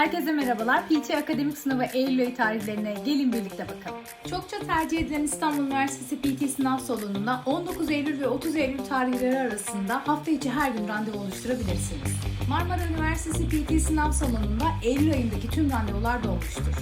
Herkese merhabalar. PT Akademik Sınavı Eylül ayı tarihlerine gelin birlikte bakalım. Çokça tercih edilen İstanbul Üniversitesi PT sınav salonunda 19 Eylül ve 30 Eylül tarihleri arasında hafta içi her gün randevu oluşturabilirsiniz. Marmara Üniversitesi PT sınav salonunda Eylül ayındaki tüm randevular dolmuştur.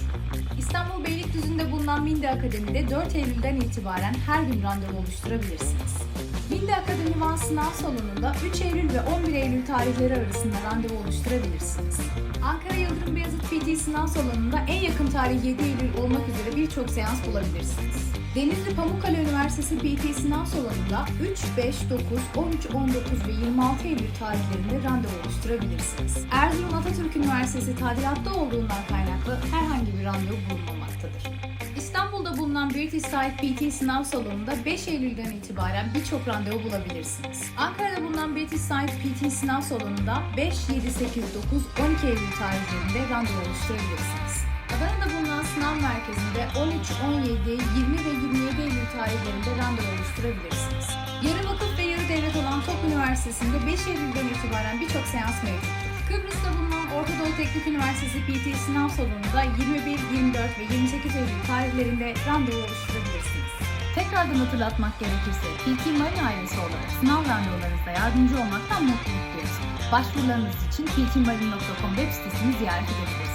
İstanbul Beylikdüzü'nde bulunan Mindi Akademi'de 4 Eylül'den itibaren her gün randevu oluşturabilirsiniz. Mindi Akademi Van Sınav Salonu'nda 3 Eylül ve 11 Eylül tarihleri arasında randevu oluşturabilirsiniz. Ankara Yıldırım Beyazıt PT Sınav Salonu'nda en yakın tarih 7 Eylül olmak üzere birçok seans bulabilirsiniz. Denizli Pamukkale Üniversitesi PT Sınav Salonu'nda 3, 5, 9, 13, 19 ve 26 Eylül tarihlerinde randevu oluşturabilirsiniz. Erzurum Atatürk Üniversitesi tadilatta olduğundan kaynaklı herhangi bir randevu bulunmamaktadır. Bulunan British Site PT sınav salonunda 5 Eylül'den itibaren birçok randevu bulabilirsiniz. Ankara'da bulunan British Site PT sınav salonunda 5, 7, 8, 9, 12 Eylül tarihlerinde randevu oluşturabilirsiniz. Adana'da bulunan sınav merkezinde 13, 17, 20 ve 27 Eylül tarihlerinde randevu oluşturabilirsiniz. Yarı vakıf ve yarı devlet olan Tok Üniversitesi'nde 5 Eylül'den itibaren birçok seans mevcuttur. Kıbrıs'ta bulunan Orta Doğu Teknik Üniversitesi PT sınav salonunda 21, 24 ve 28 Eylül tarihlerinde randevu oluşturabilirsiniz. Tekrardan hatırlatmak gerekirse PT Marine ailesi olarak sınav randevularınızda yardımcı olmaktan mutluluk duyarız. Başvurularınız için ptmarine.com web sitesini ziyaret edebilirsiniz.